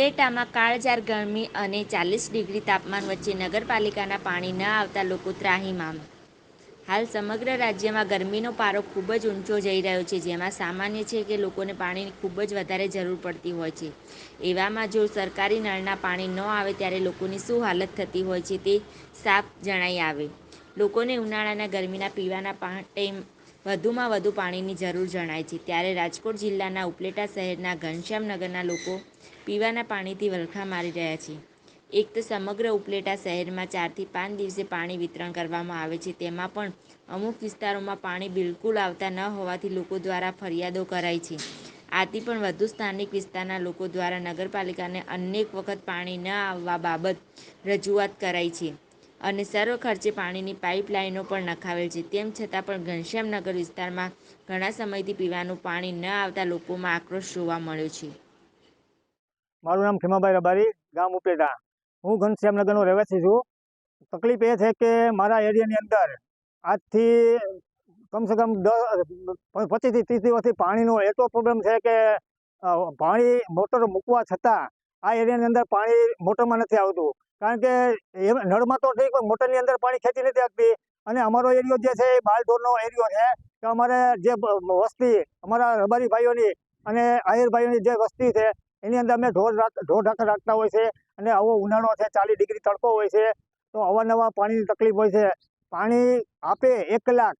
ઉપલેટામાં કાળઝાળ ગરમી અને ચાલીસ ડિગ્રી તાપમાન વચ્ચે નગરપાલિકાના પાણી ન આવતા લોકો ત્રાહીમામ. હાલ સમગ્ર રાજ્યમાં ગરમીનો પારો ખૂબ જ ઊંચો જઈ રહ્યો છે, જેમાં સામાન્ય છે કે લોકોને પાણીની ખૂબ જ વધારે જરૂર પડતી હોય છે. એવામાં જો સરકારી નળના પાણી ન આવે ત્યારે લોકોની શું હાલત થતી હોય છે તે સાફ જણાઈ આવે. લોકોને ઉનાળાના ગરમીના પીવાના માટે વધુમાં વધુ પાણીની જરૂર જણાય છે. ત્યારે રાજકોટ જિલ્લાના ઉપલેટા શહેરના ઘનશ્યામનગરના લોકો પીવાના પાણીથી વલખા મારી રહ્યા છે. એક તો સમગ્ર ઉપલેટા શહેરમાં ચારથી પાંચ દિવસે પાણી વિતરણ કરવામાં આવે છે. તેમાં પણ અમુક વિસ્તારોમાં પાણી બિલકુલ આવતા ન હોવાથી લોકો દ્વારા ફરિયાદો કરાઈ છે. આથી પણ વધુ સ્થાનિક વિસ્તારના લોકો દ્વારા નગરપાલિકાને અનેક વખત પાણી ન આવવા બાબત રજૂઆત કરાઈ છે. અને સર્વ ખર્ચે પાણીની પાઇપલાઇનો પણ નખાવેલ છે. તેમ છતાં પણ ઘનશ્યામનગર વિસ્તારમાં ઘણા સમયથી પીવાનું પાણી ન આવતા લોકોમાં આક્રોશ જોવા મળ્યો છે. મારું નામ ખેમાભાઈ રબારી, ગામ ઉપલેટા. હું ઘનશ્યામનગરનો રહેવાસી છું. તકલીફ એ છે કે મારા એરિયાની અંદર આજથી કમસે કમ દસ પચીસથી ત્રીસ દિવસથી પાણીનો એટલો પ્રોબ્લેમ છે કે પાણી મોટર મૂકવા છતાં આ એરિયાની અંદર પાણી મોટરમાં નથી આવતું. કારણ કે નળમાં તો ઠીક પણ મોટરની અંદર પાણી ખેંચી નથી આપતી અને અમારો એરિયો જે છે, એ બાલઢોરનો એરિયો છે, કે અમારે જે વસ્તી, અમારા રબારી ભાઈઓની અને ભાઈઓની જે વસ્તી છે, એની અંદર અમે ઢોર ઢોર ઢાંકા રાખતા હોય છે. અને આવો ઉનાળો છે, ચાલીસ ડિગ્રી તડકો હોય છે, તો અવારનવાર પાણીની તકલીફ હોય છે. પાણી આપે એક કલાક.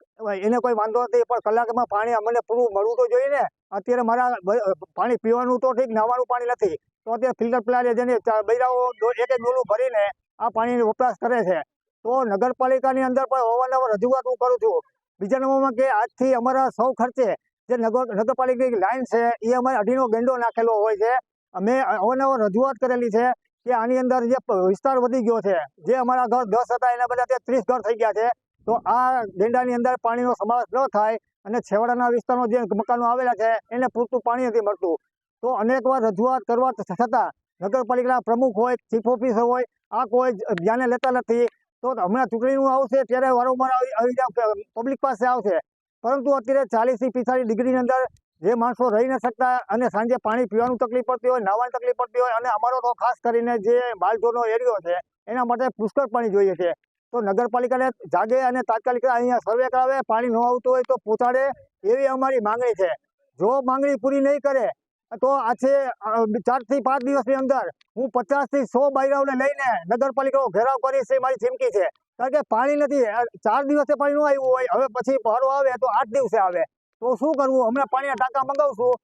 એને કોઈ વાંધો નથી, પણ કલાકમાં પાણી અમને પૂરું મળવું તો જોઈએ ને. અત્યારે મારા પાણી પીવાનું તો ઠીક નાવાનું પાણી નથી. તો અત્યારે ફિલ્ટર પ્લાન્ટ જેને બૈરાઓ એક એક ડોલું ભરીને આ પાણીનો વપરાશ કરે છે. તો નગરપાલિકાની અંદર પણ અવારનવાર રજૂઆત હું કરું છું. બીજા નંબરમાં કે આજથી અમારા સૌ ખર્ચે જે નગર, નગરપાલિકાની લાઈન છે, એ અમારે અઢીનો ગેંડો નાખેલો હોય છે. અમે અવારનવાર રજૂઆત કરેલી છે. કે આની અંદર જે વિસ્તાર વધી ગયો છે, જે અમારા ઘર દસ હતા એના બધા અત્યારે ત્રીસ ઘર થઈ ગયા છે, તો આ ગેંડાની અંદર પાણીનો સમાવેશ ન થાય અને છેવાડાના વિસ્તારો જે મકાનો આવેલા છે, એને પૂરતું પાણી નથી મળતું. તો અનેકવાર રજૂઆત કરવા છતાં નગરપાલિકાના પ્રમુખ હોય, ચીફ ઓફિસર હોય, આ કોઈ ધ્યાને લેતા નથી. તો હમણાં ચૂંટણીનું આવશે ત્યારે વારંવાર આવી પબ્લિક પાસે આવશે. પરંતુ અત્યારે ચાલીસથી પિસ્તાળીસ ડિગ્રીની અંદર જે માણસો રહી ન શકતા અને સાંજે પાણી પીવાનું તકલીફ પડતી હોય નાવાની તકલીફ પડતી હોય અને અમારો તો ખાસ કરીને જે બાલઢોરનો એરિયો છે, એના માટે પુષ્કળ પાણી જોઈએ છે. તો નગરપાલિકાને જાગે અને તાત્કાલિક અહીંયા સર્વે કરાવે, પાણી ન આવતું હોય તો પહોંચાડે એવી અમારી માંગણી છે. જો માંગણી પૂરી નહીં કરે, તો આજે ચારથી પાંચ દિવસની અંદર હું પચાસથી સો બાયરાઓને લઈને નગરપાલિકાનો ઘેરાવ કરીશ એ મારી ચીમકી છે. કારણ કે પાણી નથી, ચાર દિવસે પાણી ન આવ્યું હોય, હવે પછી ભરો આવે તો આઠ દિવસે આવે. તો શું કરવું? હમણાં પાણીના ટાંકા મંગાવશું